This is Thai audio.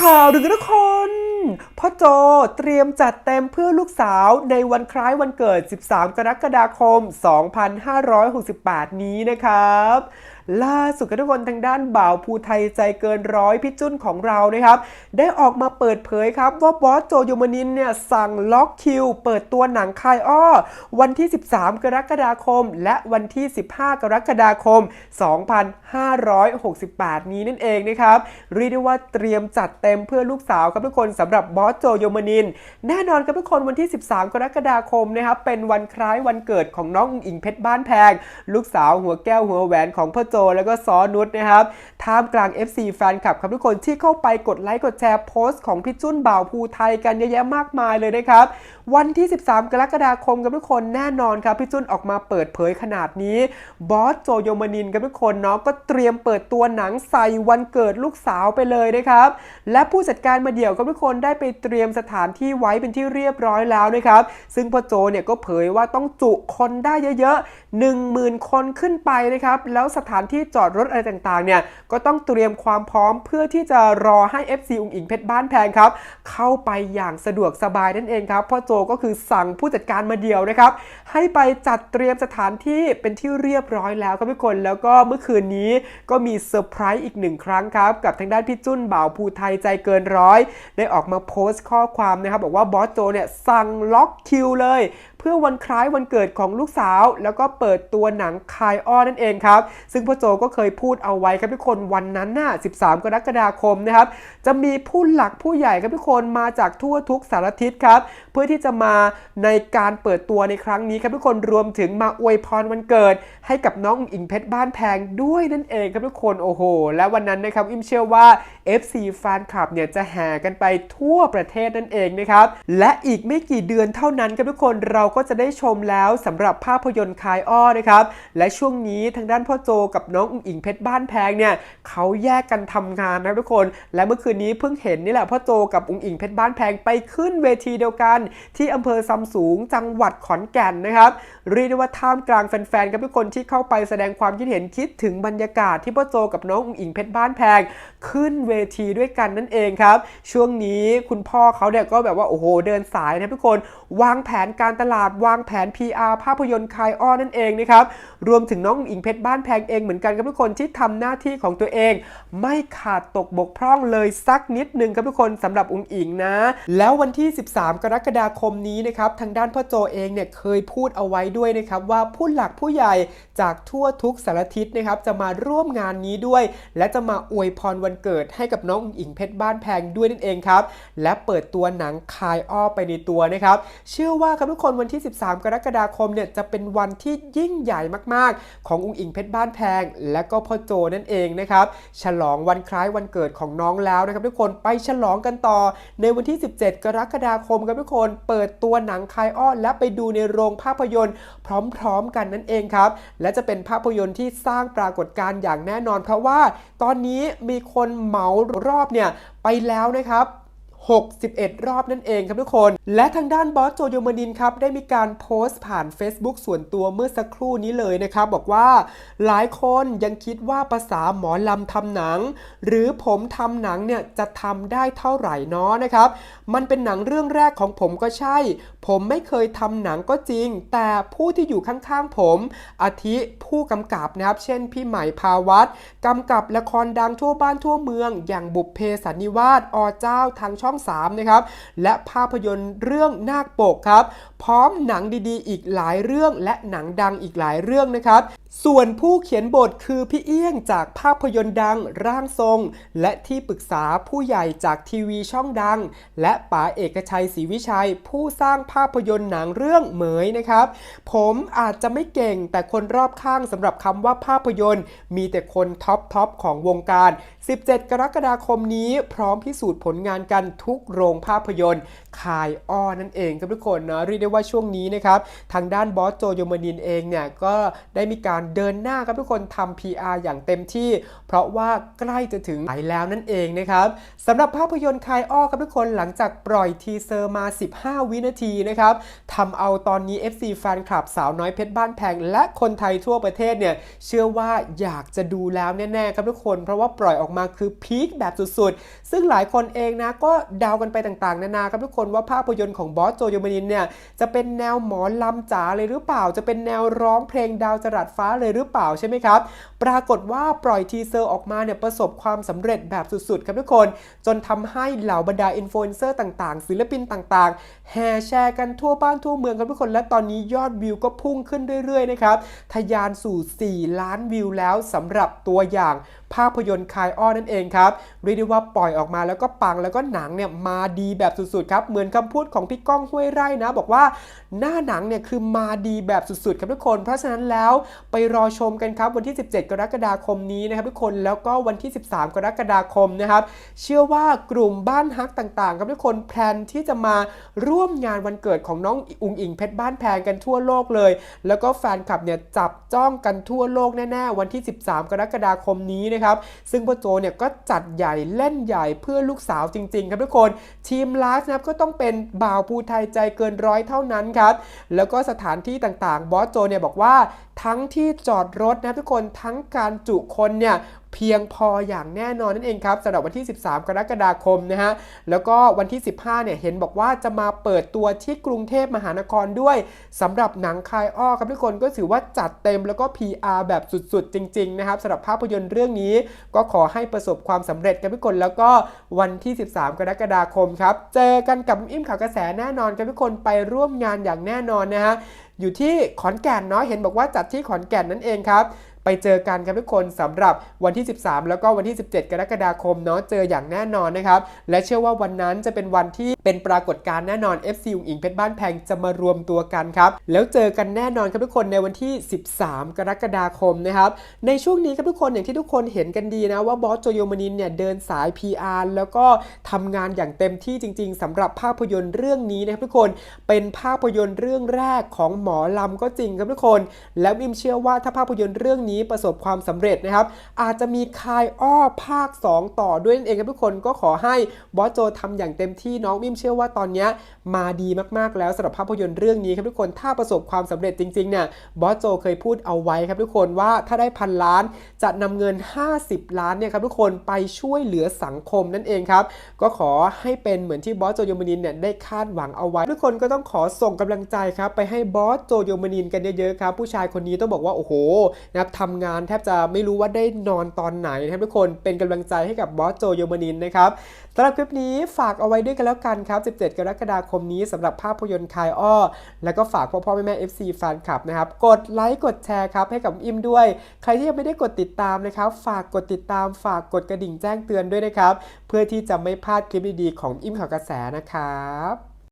ข่าวดึงทุกคนพ่อโจเตรียมจัดเต็มเพื่อลูกสาวในวันคล้ายวันเกิด 13 กรกฎาคม 2568 นี้นะครับล่าสุดกันทุกคนทางด้านบ่าวภูไทยใจเกินร้อยพี่จุ้นของเรานะครับ ได้ออกมาเปิดเผยครับ ว่าบอสโจโยมานินเนี่ยสั่งล็อกคิว เปิดตัวหนังคายอ้อ วันที่ 13 กรกฎาคม และวันที่ 15 กรกฎาคม 2568 นี้นั่นเองนะครับเรียกได้ว่าเตรียมจัดเต็มเพื่อลูกสาวครับทุกคนสำหรับบอสโจโยมานิน แน่นอนครับทุกคนวันที่ 13 กรกฎาคมนะครับเป็นวันคล้ายวันเกิดของน้องอุ๋งอิงเพชรบ้านแพง ลูกสาวหัวแก้วหัวแหวนของพ่อโจแล้วก็ซอนุชนะครับท่ามกลาง FC แฟนคลับครับทุกคนที่เข้าไปกดไลค์กดแชร์โพสต์ของพี่จุ้นบ่าวภูไทยกันเยอะแยะมากมายเลยนะครับวันที่ 13 กรกฎาคมครับทุกคนแน่นอนครับพี่จุ้นออกมาเปิดเผยขนาดนี้บอสโจโยมานินครับทุกคนเนาะก็เตรียมเปิดตัวหนังใส่วันเกิดลูกสาวไปเลยนะครับและผู้จัดการมาเดี่ยวครับทุกคนได้ไปเตรียมสถานที่ไว้เป็นที่เรียบร้อยแล้วนะครับ ซึ่งพ่อโจเนี่ยก็เผยว่าต้องจุคนได้เยอะๆ 10,000 คนขึ้นไปนะครับ แล้วสถานที่จอดรถอะไรต่างๆ เนี่ย ก็ต้องเตรียมความพร้อมเพื่อที่จะรอให้ FC อุงอิงเพชรบ้านแพงครับ เข้าไปอย่างสะดวกสบายนั่นเองครับ พ่อโจก็คือสั่งผู้จัดการมาเดียวนะครับ ให้ไปจัดเตรียมสถานที่เป็นที่เรียบร้อยแล้วครับทุกคน แล้วก็เมื่อคืนนี้ก็มีเซอร์ไพรส์อีกหนึ่งครั้งครับ กับทางด้านพี่จุ้นบ่าวภูไทยใจเกินร้อย ได้ออกมาโพสต์ข้อความนะครับ บอกว่าบอสโจเนี่ยสั่งล็อกคิวเลย พื่อวันคล้ายวันเกิดของลูกสาว แล้วก็เปิดตัวหนังคายอ้อนั่นเองครับ ซึ่งพ่อโจก็เคยพูดเอาไว้ครับทุกคนวันนั้นน่ะ 13 กรกฎาคมนะครับ จะมีผู้หลักผู้ใหญ่ครับทุกคนมาจากทั่วทุกสารทิศครับ เพื่อที่จะมาในการเปิดตัวในครั้งนี้ครับทุกคนรวมถึงมาอวยพรวันเกิด ให้กับน้องอิงเพชรบ้านแพงด้วยนั่นเองครับทุกคนโอ้โห และวันนั้นนะครับอิมเชื่อว่า FC แฟนคลับเนี่ยจะแห่กันไปทั่วประเทศนั่นเองนะครับและอีกไม่กี่เดือนเท่านั้นครับทุกคนเราก็จะได้ชมแล้วสำหรับภาพยนตร์คายอ้อนะครับ และช่วงนี้ทางด้านพ่อโจกับน้องอุ๋งอิงเพชรบ้านแพงเนี่ยเขาแยกกันทำงานนะทุกคน และเมื่อคืนนี้เพิ่งเห็นนี่แหละพ่อโจกับอุ๋งอิงเพชรบ้านแพงไปขึ้นเวทีเดียวกัน ที่อำเภอซำสูงจังหวัดขอนแก่นนะครับเรียกได้ว่าท่ามกลางแฟนๆครับทุกคนที่เข้าไปแสดงความคิดเห็นคิดถึงบรรยากาศที่พ่อโจกับน้องอุ๋งอิงเพชรบ้านแพง ขึ้นเวทีด้วยกันนั่นเองครับ ช่วงนี้คุณพ่อเขาเนี่ยก็แบบว่าโอ้โหเดินสายนะทุกคน วางแผนการตลาดวางแผน PR ภาพยนตร์คายอ้อนั่นเองนะครับ รวมถึงน้องอิงเพชรบ้านแพงเองเหมือนกันครับทุกคนที่ทำหน้าที่ของตัวเอง ไม่ขาดตกบกพร่องเลยสักนิดหนึ่งครับทุกคนสำหรับอุ๋งอิงนะ แล้ววันที่ 13 กรกฎาคมนี้นะครับทางด้านพ่อโจเองเนี่ยเคยพูดเอาไว้ด้วยนะครับว่าผู้หลักผู้ใหญ่จากทั่วทุกสารทิศนะครับจะมาร่วมงานนี้ด้วย และจะมาอวยพรวันเกิดให้กับน้องอุงอิงเพชรบ้านแพงด้วยนั่นเองครับและเปิดตัวหนังคายอ้อไปในตัวนะครับเชื่อว่าครับทุกคนวันที่ 13 กรกฎาคมเนี่ยจะเป็นวันที่ยิ่งใหญ่มากๆ ของอุ๋งอิงเพชรบ้านแพง และก็พ่อโจนั่นเองนะครับฉลองวันคล้ายวันเกิดของน้องแล้วนะครับทุกคนไปฉลองกันต่อ ในวันที่ 17 กรกฎาคมครับทุกคนเปิดตัวหนังคายอ้อและไปดูในโรงภาพยนตร์ พร้อมๆ กันนั่นเองครับและจะเป็นภาพยนตร์ที่สร้างปรากฏการณ์อย่างแน่นอน เพราะว่าตอนนี้มีคนเหมารอบเนี่ยไปแล้วนะครับ 61 รอบนั่นเองครับทุกคน และทางด้านบอสโจโยมานินครับได้มีการโพสต์ผ่าน Facebook ส่วนตัวเมื่อสักครู่นี้เลยนะครับบอกว่าหลายคนยังคิดว่าภาษาหมอลำทำหนัง หรือผมทำหนังเนี่ยจะทำได้เท่าไหร่นาะนะครับมันเป็นหนังเรื่องแรกของผมก็ใช่ ผมไม่เคยทำหนังก็จริง แต่ผู้ที่อยู่ข้างๆผม อาทิผู้กำกับนะครับ เช่นพี่ใหม่พาวัตกำกับละครดังทั่วบ้านทั่วเมือง อย่างบุพเพสันนิวาสอเจ้าทางช่อง3นะครับและภาพยนตร์เรื่องนาคปกครับพร้อมหนังดีๆ อีกหลายเรื่องและหนังดังอีกหลายเรื่องนะครับ ส่วนผู้เขียนบทคือพี่เอี้ยงจากภาพยนตร์ดังร่างทรง และที่ปรึกษาผู้ใหญ่จากทีวีช่องดัง และป๋าเอกชัยศรีวิชัย ผู้สร้างภาพยนตร์หนังเรื่องเหมยนะครับ ผมอาจจะไม่เก่งแต่คนรอบข้างสำหรับคำว่าภาพยนตร์ มีแต่คนท็อปทอปของวงการ 17 กรกฎาคมนี้พร้อมพิสูจน์ผลงานกันทุกโรงภาพยนตร์คายอ้อนั่นเองครับทุกคนนะเรียกได้ว่าช่วงนี้นะครับทางด้านบอสโจโยมานินเองเนี่ยก็ได้มีการเดินหน้าครับทุกคนทำ PR อย่างเต็มที่ เพราะว่าใกล้จะถึงไหนแล้วนั่นเองนะครับสำหรับภาพยนตร์คายอ้อครับทุกคนหลังจากปล่อยทีเซอร์มา 15 วินาทีนะครับทำเอาตอนนี้ FC แฟนคลับสาวน้อยเพชรบ้านแพง และคนไทยทั่วประเทศเนี่ยเชื่อว่าอยากจะดูแล้วแน่ๆครับทุกคน เพราะว่าปล่อยออกมาคือพีคแบบสุดๆ ซึ่งหลายคนเองนะก็เดากันไปต่างๆ นานาครับทุกคนว่าภาพยนตร์ของบอสโจโยมานินเนี่ยจะเป็นแนวหมอลำจ๋าเลยหรือเปล่า จะเป็นแนวร้องเพลงดาวจรัสฟ้าเลยหรือเปล่าใช่ไหมครับ ปรากฏว่าปล่อยทีเซอร์ออกมาเนี่ยประสบความสำเร็จแบบสุดๆ ครับทุกคน จนทำให้เหล่าบรรดาอินฟลูเอนเซอร์ต่างๆ ศิลปินต่างๆ แห่แชร์กันทั่วบ้านทั่วเมืองครับทุกคน และตอนนี้ยอดวิวก็พุ่งขึ้นเรื่อยๆนะครับ ทะยานสู่ 4 ล้านวิวแล้วสำหรับตัวอย่างภาพยนตร์คายอ้อนั่นเองครับเรียกได้ว่าปล่อยออกมาแล้วก็ปังแล้วก็หนังเนี่ยมาดีแบบสุดๆครับเหมือนคำพูดของพี่ก้องห้วยไร่นะ บอกว่าหน้าหนังเนี่ยคือมาดีแบบสุดๆครับทุกคน เพราะฉะนั้นแล้วไปรอชมกันครับวันที่ 17 กรกฎาคมนี้นะครับทุกคนแล้วก็วันที่ 13 กรกฎาคมนะครับ เชื่อว่ากลุ่มบ้านฮักต่างๆครับทุกคนแพลนที่จะมาร่วมงานวันเกิดของน้องอุงอิงเพชรบ้านแพงกันทั่วโลกเลย แล้วก็แฟนคลับเนี่ยจับจ้องกันทั่วโลกแน่ๆวันที่ 13 กรกฎาคมนี้นะครับซึ่งพ่อโจเนี่ยก็จัดใหญ่เล่นใหญ่เพื่อลูกสาวจริง ๆ ครับทุกคนทีมไลฟ์นะครับก็ต้องเป็นบ่าวภูไทยใจเกินร้อยเท่านั้นครับแล้วก็สถานที่ต่างๆบอสโจเนี่ยบอกว่า ทั้งที่จอดรถนะทุกคนทั้งการจุคนเนี่ยเพียงพออย่างแน่นอนนั่นเองครับสำหรับวันที่ 13 กรกฎาคมนะฮะแล้วก็วันที่ 15 เนี่ยเห็นบอกว่าจะมาเปิดตัวที่กรุงเทพมหานครด้วยสำหรับหนังคายอ้อครับทุกคนก็ถือว่าจัดเต็มแล้วก็ PR แบบสุดๆ จริง ๆ นะครับสำหรับภาพยนตร์เรื่องนี้ ก็ขอให้ประสบความสำเร็จกันทุกคนแล้วก็วันที่ 13 กรกฎาคมครับเจอกันกับอิ่มข่าวกระแสแน่นอนครับทุกคนไปร่วมงานอย่างแน่นอนนะฮะ อยู่ที่ขอนแก่นเนาะเห็นบอกว่าจัดที่ขอนแก่นนั่นเองครับ ไปเจอกันครับทุกคนสำหรับวันที่ 13 แล้วก็วันที่ 17 กรกฎาคมเนาะเจออย่างแน่นอนนะครับและเชื่อว่าวันนั้นจะเป็นวันที่เป็นปรากฏการณ์แน่นอน FC อุ๋งอิงเพชรบ้านแพงจะมารวมตัวกันครับแล้วเจอกันแน่นอนครับทุกคนในวันที่ 13 กรกฎาคมนะครับในช่วงนี้ครับทุกคนอย่างที่ทุกคนเห็นกันดีนะว่าบอสโจโยมานินเนี่ยเดินสาย PR แล้วก็ทำงานอย่างเต็มที่จริง ๆสำหรับภาพยนตร์เรื่องนี้นะครับทุกคนเป็นภาพยนตร์เรื่องแรกของหมอลำก็จริงครับทุกคน แล้วอิมเชื่อว่าถ้าภาพยนตร์เรื่องนี้ประสบความสำเร็จนะครับ อาจจะมีคายอ้อภาค 2 ต่อด้วยนั่นเองครับทุกคนก็ขอให้บอสโจทำอย่างเต็มที่น้องอิมเชื่อว่าตอนนี้มาดีมากๆแล้วสำหรับภาพยนตร์เรื่องนี้ครับทุกคนถ้าประสบความสำเร็จจริงๆเนี่ยบอสโจเคยพูดเอาไว้ครับทุกคนว่าถ้าได้พันล้านจะนำเงิน 50 ล้านเนี่ยครับทุกคนไปช่วยเหลือสังคมนั่นเองครับก็ขอให้เป็นเหมือนที่บอสโจโยมานินเนี่ยได้คาดหวังเอาไว้ ทุกคนก็ต้องขอส่งกำลังใจครับไปให้บอสโจโยมานินกันเยอะๆครับผู้ชายคนนี้ต้องบอกว่าโอ้โหนะครับทำงานแทบจะไม่รู้ว่าได้นอนตอนไหนนะครับทุกคนเป็นกำลังใจให้กับบอสโจโยมานินนะครับสำหรับคลิปนี้ฝากเอาไว้ด้วยกันแล้วกันครับ 17 กรกฎาคมนี้สำหรับภาพยนตร์คายอ้อ แล้วก็ฝากพ่อพ่อแม่แม่ FC แฟนคลับนะครับ กดไลค์กดแชร์ครับให้กับอิมด้วย ใครที่ยังไม่ได้กดติดตามนะครับ ฝากกดติดตามฝากกดกระดิ่งแจ้งเตือนด้วยนะครับ เพื่อที่จะไม่พลาดคลิปดีๆของอิมข่าวกระแสนะครับ